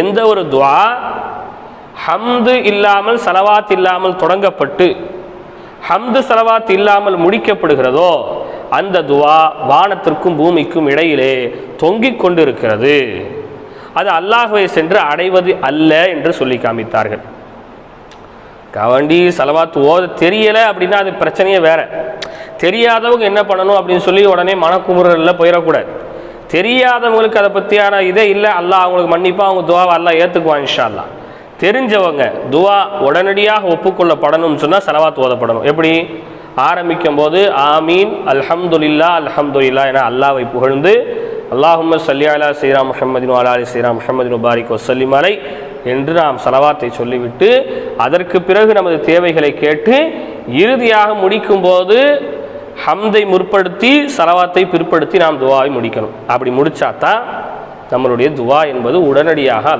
எந்த ஒரு துவா ஹம்து இல்லாமல் சலவாத் இல்லாமல் தொடங்கப்பட்டு ஹம்து சலவாத் இல்லாமல் முடிக்கப்படுகிறதோ அந்த துவா வானத்திற்கும் பூமிக்கும் இடையிலே தொங்கிக் கொண்டிருக்கிறது. அது அல்லாஹுவை சென்று அடைவது அல்ல என்று சொல்லி காமித்தார்கள். கவண்டி சலவாத் ஓத தெரியலை அப்படின்னா அது பிரச்சனையே வேற. தெரியாதவங்க என்ன பண்ணணும் அப்படின்னு சொல்லி உடனே மனக்குமுறலில் போயிடக்கூடாது. தெரியாதவங்களுக்கு அதை பற்றியான இதே இல்லை. அல்லாஹ் அவங்களுக்கு மன்னிப்பாக அவங்க துவாவை அல்லாஹ் ஏற்றுக்குவான் இன்ஷா அல்லாஹ் தெரிஞ்சவங்க துவா உடனடியாக ஒப்புக்கொள்ளப்படணும்னு சொன்னால் செலவாத் ஓதப்படணும். எப்படி? ஆரம்பிக்கும் போது ஆமீன் அல்ஹம்துலில்லா அல்ஹம்துல்லா என அல்லாவை புகழ்ந்து அல்லாஹும் சல்லி ஸ்ரீராம் முஹம்மதின் அலா அலி சீரா முஹம்மதின் முபாரிக் வசல்லிம் அலை என்று நாம் சலவாத்தை சொல்லிவிட்டு அதற்கு பிறகு நமது தேவைகளை கேட்டு இறுதியாக முடிக்கும்போது ஹம்தை முற்படுத்தி சலவாத்தை பிற்படுத்தி நாம் துவாவை முடிக்கணும். அப்படி முடிச்சாதான் நம்மளுடைய துவா என்பது உடனடியாக